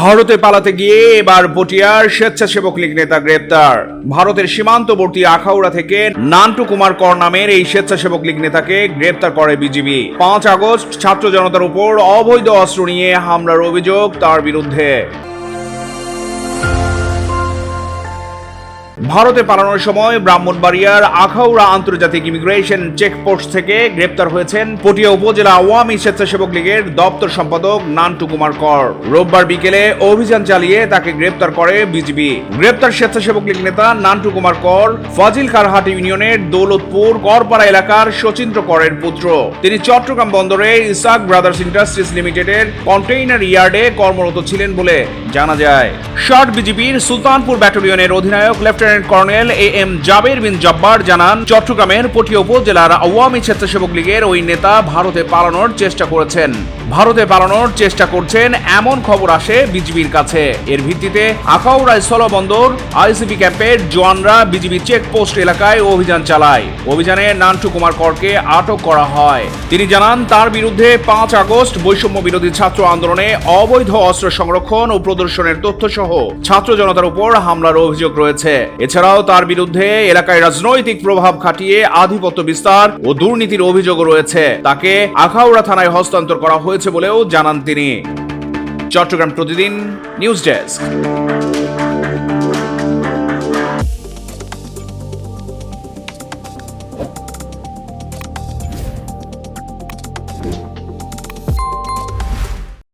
ভারতে পালাতে গিয়ে এবার পটিয়ার স্বেচ্ছাসেবক লীগ নেতা গ্রেপ্তার। ভারতের সীমান্তবর্তী আখাউড়া থেকে নান্টু কুমার কর নামের এই স্বেচ্ছাসেবক লীগ নেতাকে গ্রেপ্তার করে বিজিবি। পাঁচ আগস্ট ছাত্র জনতার উপর অবৈধ অস্ত্র নিয়ে হামলার অভিযোগ তার বিরুদ্ধে। ভারতে পালানোর সময় ব্রাহ্মণবাড়িয়ার আখাউড়া আন্তর্জাতিক ইমিগ্রেশন চেকপোস্ট থেকে গ্রেপ্তার হয়েছেন পটিয়া উপজেলা আওয়ামী স্বেচ্ছাসেবক লীগের দপ্তর সম্পাদক নান্টু কুমার কর। রোববার বিকেলে অভিযান চালিয়ে তাকে গ্রেপ্তার করে বিজিবি। গ্রেপ্তার স্বেচ্ছাসেবক লীগ নেতা নান্টু কুমার কর ফাজিল কারহাট ইউনিয়নের দৌলতপুর করপাড়া এলাকার শচীন্দ্র করের পুত্র। তিনি চট্টগ্রাম বন্দরে ইসাক ব্রাদার্স ইন্ডাস্ট্রিজ লিমিটেডের কন্টেইনার ইয়ার্ডে কর্মরত ছিলেন বলে জানা যায়। শর্ট বিজিবির সুলতানপুর ব্যাটালিয়নের অধিনায়ক lieutenant colonel A M Jaber bin Jabbar জানান, চট্টগ্রামের পটিয়া উপজেলার আওয়ামী স্বেচ্ছাসেবক লীগের ওই নেতা ভারতে পালানোর চেষ্টা করেছেন। ভারতে পালানোর চেষ্টা করছেন, এমন খবর আসে বিজিবির কাছে। এর ভিত্তিতে আখাউড়া স্থলবন্দর আইসিবি ক্যাম্পের জওয়ানরা বিজিবি চেকপোস্ট এলাকায় অভিযান চালায়। অভিযানে নান্টু কুমার করকে আটক করা হয়। তিনি জানান, তার বিরুদ্ধে পাঁচ আগস্ট বৈষম্য বিরোধী ছাত্র আন্দোলনে অবৈধ অস্ত্র সংরক্ষণ ও প্রদর্শনের তথ্য সহ ছাত্র জনতার উপর হামলার অভিযোগ রয়েছে। এছাড়াও তার বিরুদ্ধে এলাকায় রাজনৈতিক প্রভাব খাটিয়ে আধিপত্য বিস্তার ও দুর্নীতির অভিযোগ রয়েছে। তাকে আখাউড়া থানায় হস্তান্তর করা হয়েছে বলেও জানান তিনি। চট্টগ্রাম প্রতিদিন নিউজ ডেস্ক।